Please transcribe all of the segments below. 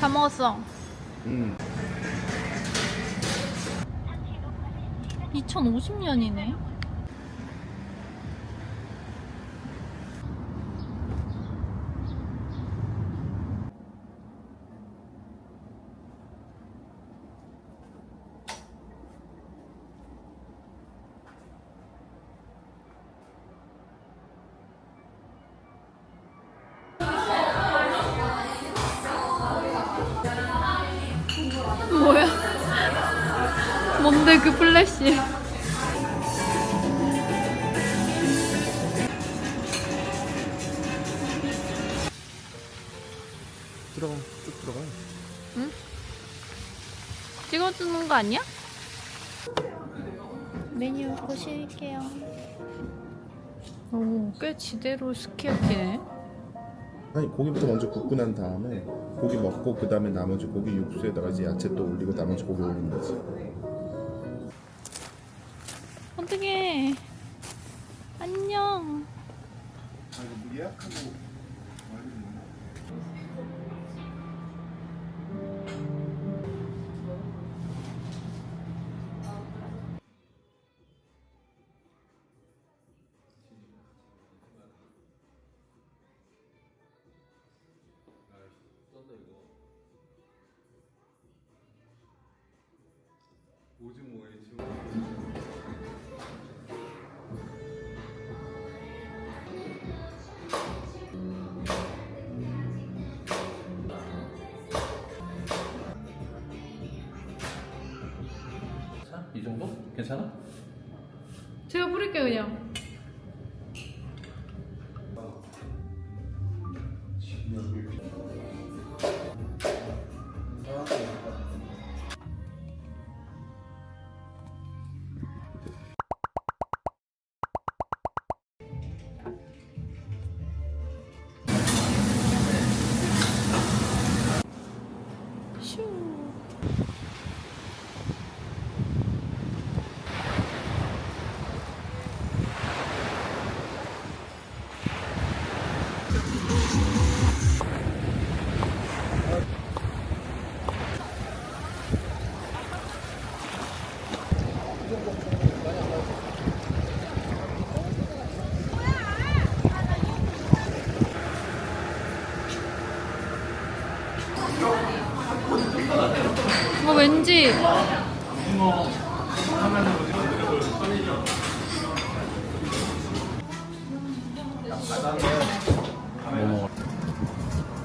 다 먹었어. 음. 2050년이네. 그 플래시? 들어가 쭉 들어가. 찍어주는 거 아니야? 메뉴 보실게요. 오, 꽤 지대로 스키야키네. 아니 고기부터 먼저 굽고 난 다음에 고기 먹고 그 다음에 나머지 고기 육수에다가 이제 야채 또 올리고 나머지 고기 올리는 거지. 어떡해. 안녕. 아 이거 예약하고 이 정도? 괜찮아? 제가 뿌릴게요, 그냥. 왠지.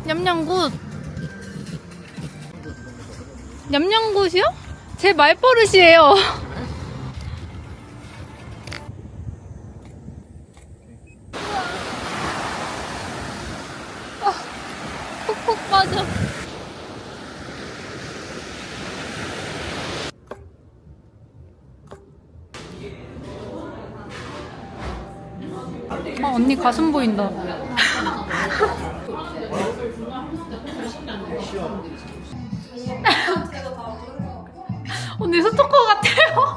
냠냠굿. 냠냠굿이요? 제 말버릇이에요. 아, 푹푹 빠져. 아, 언니 가슴 보인다. 언니 스토커 같아요.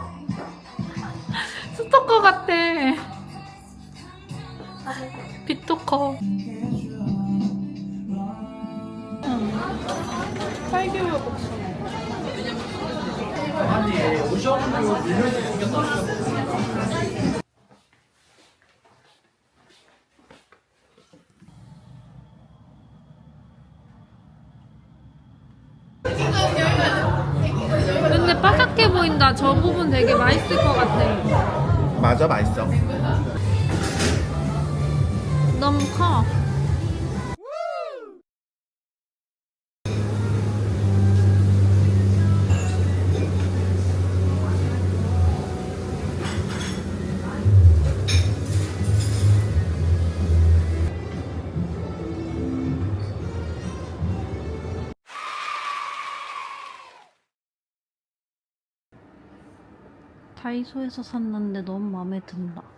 저 부분 되게 맛있을 것 같아. 맞아 맛있어. 너무 커. 다이소에서 샀는데 너무 마음에 든다.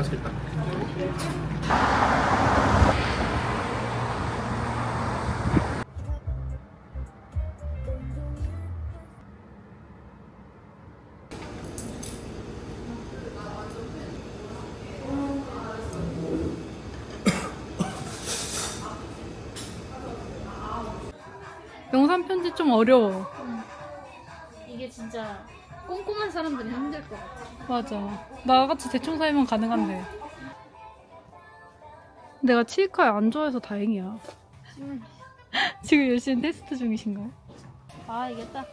맛있겠다. 영상 편집 좀 어려워. 이게 진짜 꼼꼼한 사람들이 힘들 것 같아. 맞아. 나같이 대충 살면 가능한데. 내가 치과에 안 좋아해서 다행이야. 지금 열심히 테스트 중이신가요? 아 이게 딱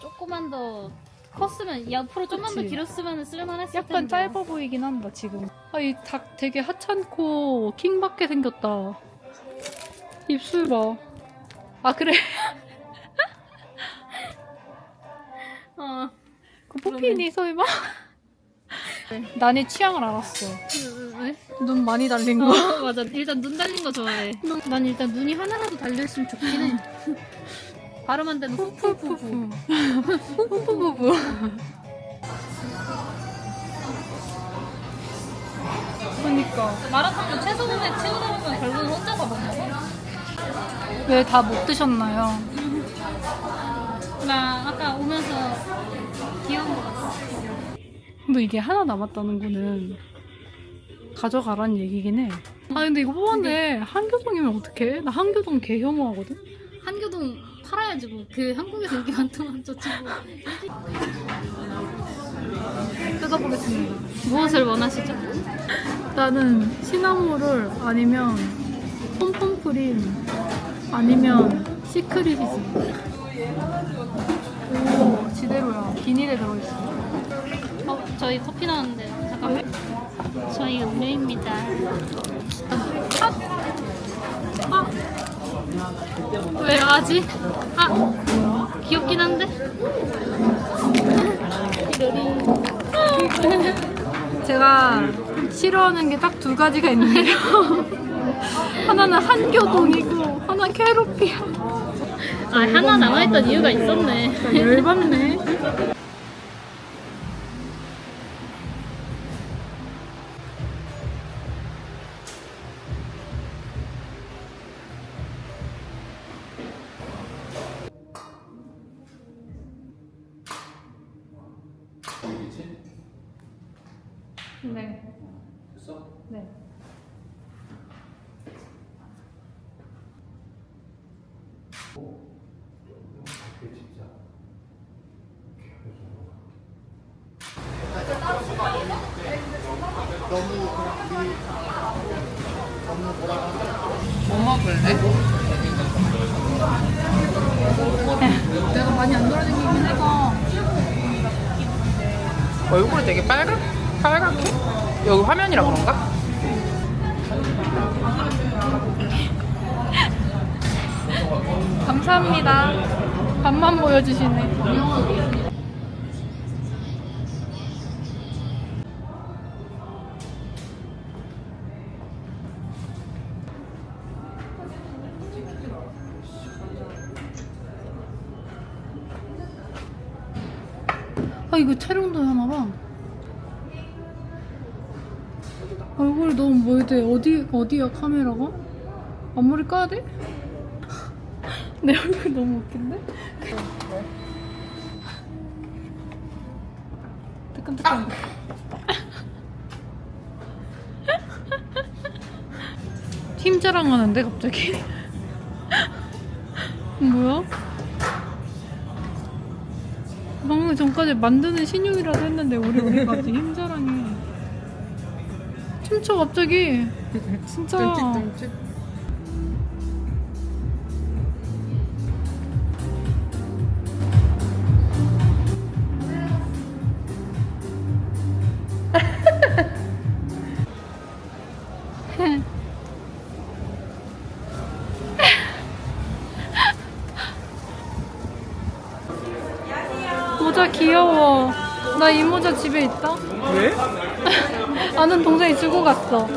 조금만 더 컸으면 옆으로 좀만 더 그치. 길었으면 쓸만했을 텐데. 약간 짧아 보이긴 한다, 지금. 아, 이 닭 되게 하찮고 킹받게 생겼다. 입술 봐. 아, 그래. 어. 그 포피니 설마? 난이 취향을 알았어. 왜? 눈 많이 달린 거. 어 맞아. 일단 눈 달린 거 좋아해. 난 일단 눈이 하나라도 달려있으면 좋긴 해. 발음한 데는 푸푸푸푸. 푸푸푸푸. 그러니까 마라탕도 최소한에 채우다 보면 결국은 혼자서 못 먹어. 왜다 못 드셨나요? 나 아까 오면서 귀여운 거 같아. 근데 이게 하나 남았다는 거는 가져가라는 얘기긴 해. 아 근데 이거 뽑았는데 한교동이면 어떡해? 나 한교동 개 혐오하거든. 한교동 팔아야지 뭐. 그 한국에서 인기 많더만 저 친구. 뜯어보겠습니다. 무엇을 원하시죠? 나는 시나모를 아니면 폼폼프림 아니면 시크릿이지. 오 지대로야. 비닐에 들어있어. 어, 저희 커피 나왔는데 잠깐만. 저희 음료입니다. 아, 왜 하지? 아, 귀엽긴 한데. 제가 싫어하는 게 딱 두 가지가 있는데요. 하나는 한교동이고 하나는 캐로피아. 아, 하나 남아있던 이유가 있었네. 열받네. 네. 뭐 먹을래? 내가 많이 안 돌아다니긴 해서 얼굴이 되게 빨갛, 빨갛게? 여기 화면이라 그런가? 감사합니다. 밥만 보여주시네. 아 이거 촬영도 하나 봐. 얼굴이 너무 멀대. 어디 어디야 카메라가? 앞머리 까야 돼? 내 얼굴 너무 웃긴데? 뜨끈뜨끈. 팀 자랑하는데 갑자기? 뭐야? 방금 전까지 만드는 신용이라도 했는데 우리 어디까지 힘 자랑해. 춤춰 갑자기. 진짜. 뜸칫뜸칫. 집에 있다. 왜? 아는 동생이 주고 갔어.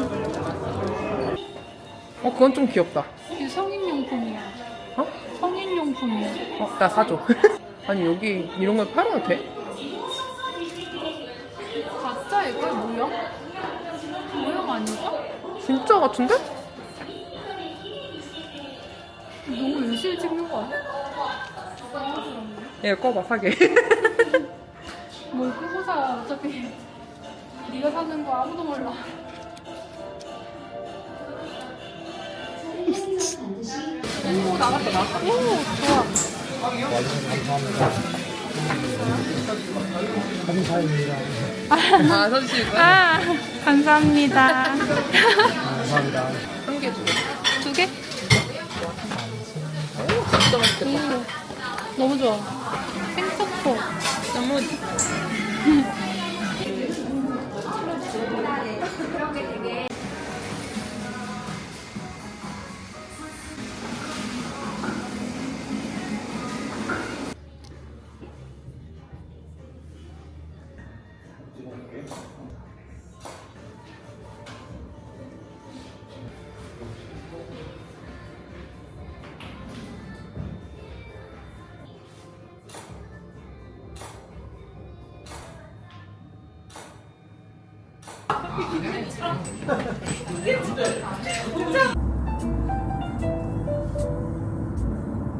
어 그건 좀 귀엽다. 이게 성인용품이야. 어? 성인용품이야. 어, 나 사줘. 아니 여기 이런 걸 팔아도 돼? 가짜 이거야 모형? 모형 아닐까? 진짜 같은데? 너무 열심히 찍는 거 아니야? 얘 꺼봐 사게. 뭘끄 고사 어차피 네가 사는 거 아무도 몰라. 오 나갔다 나갔다. 오 좋아. 아 사실 아 감사합니다. 한개 줘. 두 개? 진짜 맛있겠다. 오 너무 좋아. 생석포. 너무 그런 게 되게.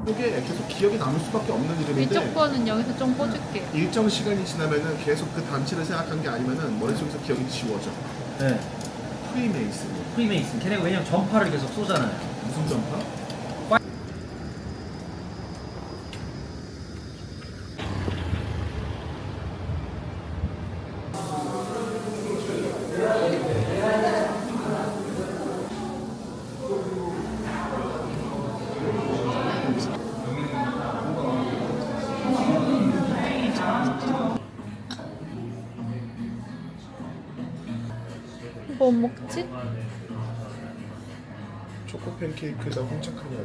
이게 계속 기억이 남을 수밖에 없는 위쪽 이름인데 거는 여기서 좀 꽂을게. 일정 시간이 지나면은 계속 그 단체를 생각한 게 아니면은 머릿속에서 기억이 지워져. 네. 프리메이슨. 프리메이슨. 걔네가 왜냐면 전파를 계속 쏘잖아요. 무슨 전파? 팬케이크에다 홍차카냐.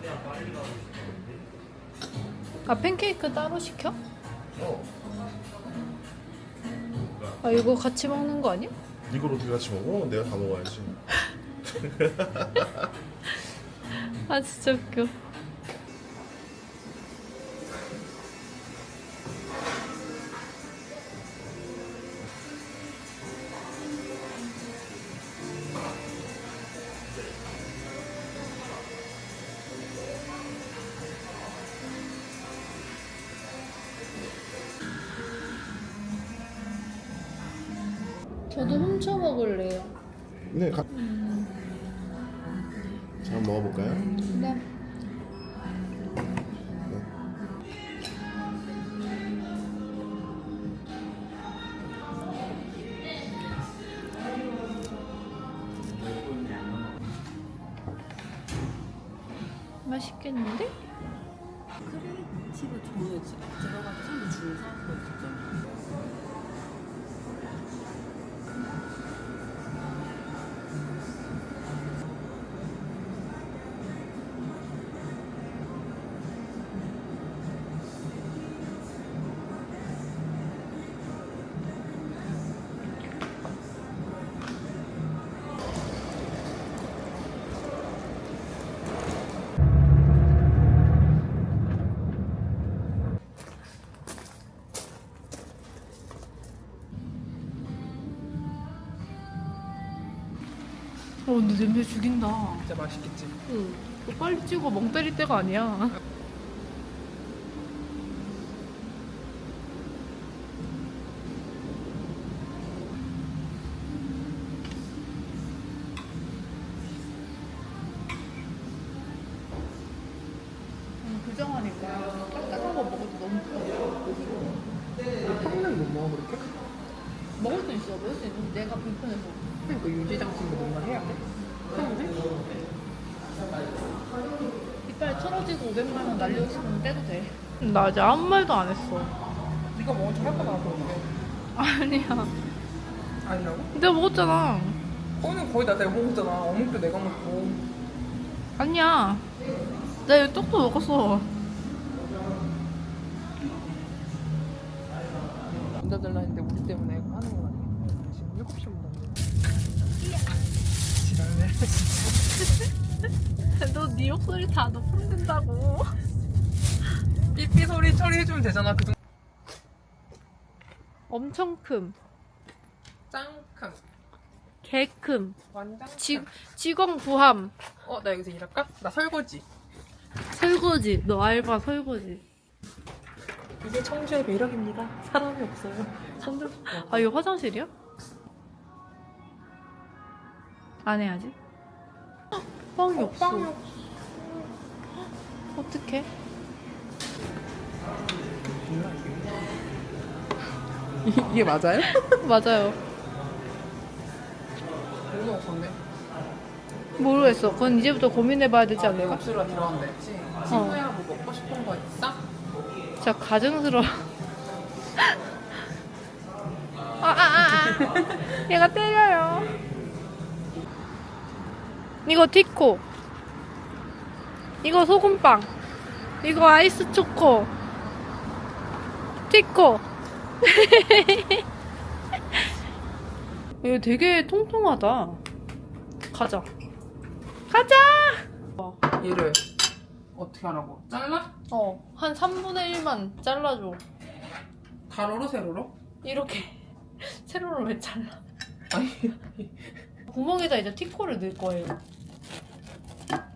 아 팬케이크 따로 시켜? 어. 아 이거 같이 먹는 거 아니야? 이걸 어떻게 같이 먹어? 내가 다 먹어야지. 아 진짜 웃겨. 저도 훔쳐 먹을래요. 네. 가... 자, 한번 먹어볼까요? 네. 근데 냄새 죽인다. 진짜 맛있겠지. 응. 빨리 찍어 멍 때릴 때가 아니야. 부정하니까 딱딱한 거 먹어도 너무 부담스러워. 평생 못 먹어 그렇게? 먹을 수 있어. 왜지? 내가 불편해서. 그러니까 유지장치인데 뭔가 해야 돼? 500만 원 날려있으면 떼도 돼. 나 아직 아무 말도 안 했어. 네가 먼저 할 거다 그러는데 아니야. 아니라고? 내가 먹었잖아. 오늘 거의 다 내가 먹었잖아 어묵도 내가 먹고 아니야. 나 여기 떡도 먹었어. 앉아달라 했는데 우리 때문에 하는 거 아니야? 지금 7시 온다는데 지랄해 너 네 목소리 다 높은 된다고. 삐삐 소리 처리해주면 되잖아 그 정도 엄청 큼. 짱큼 개 큼. 완전 지, 직원 구함. 어? 나 여기서 일할까? 나 설거지 설거지. 너 알바 설거지. 이게 청주의 매력입니다 사람이 없어요 손들 아, 이거 화장실이야? 안 해야지. 빵이 없어. 빵이 어 떡해? 이게 맞아요? 맞아요. 너무 없었네 모르겠어. 그건 이제부터 고민해봐야 되지 아, 않을까? 내국수로 들어간다 했지 친구야 뭐 먹고 싶은 거 있어? 진짜 가증스러워. 아, 아, 아, 아. 얘가 때려요. 이거 티코. 이거 소금빵. 이거 아이스 초코. 티코. 이거 되게 통통하다. 가자. 가자! 얘를 어떻게 하라고? 잘라? 어, 한 3분의 1만 잘라줘. 가로로 세로로? 이렇게. 세로로 왜 잘라? 아니 구멍에다 이제 티코를 넣을 거예요.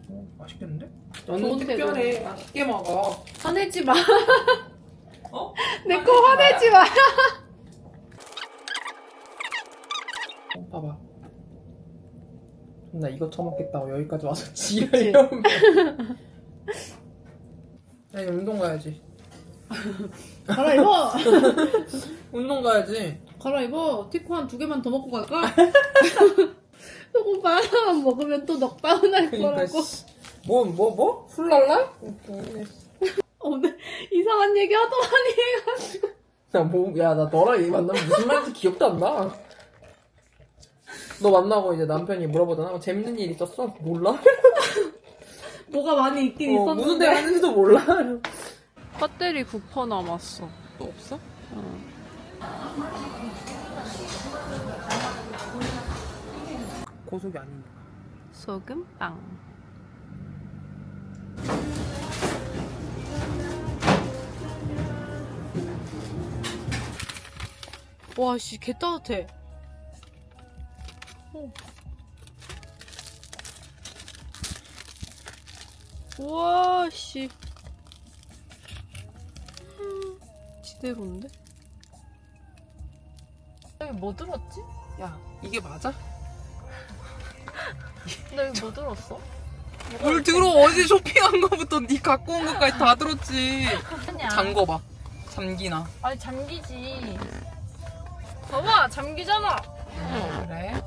어, 맛있겠는데? 좋은 너는 특별해 맛있게 먹어 화내지 마. 어? 내 거 화내지 마. 어, 봐봐. 나 이거 처먹겠다고 여기까지 와서 지으려면. 나 이제 운동 가야지. 갈아입어! 운동 가야지. 갈아입어! 티코 한 두 개만 더 먹고 갈까? 소금빵 하나만 먹으면 또 넉다운 할 그니까, 거라고. 씨. 뭐, 뭐, 뭐? 훌랄라? 오늘 이상한 얘기 하도 많이 해가지고. 나 뭐, 야, 나 너랑 얘 만나면 무슨 말인지 기억도 안 나. 너 만나고 이제 남편이 물어보잖아. 뭐 재밌는 일 있었어? 몰라? 뭐가 많이 있긴 어, 있었는데. 무슨 대화 했는지도 몰라. 배터리 9% 남았어. 또 없어? 고속이 아닌데. 소금빵. 와, 씨, 개 따뜻해. 어. 와, 씨. 음, 지대로인데? 여기 뭐 들었지? 야, 이게 맞아? 나 여기 뭐 들었어? 뭘 들어 어제 쇼핑한 거부터 네 갖고 온 것까지 다 들었지 아니야. 잠궈 봐 잠기나 아니 잠기지. 봐봐 잠기잖아. 그래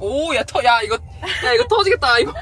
오야터야 이거 야 이거 터지겠다 이거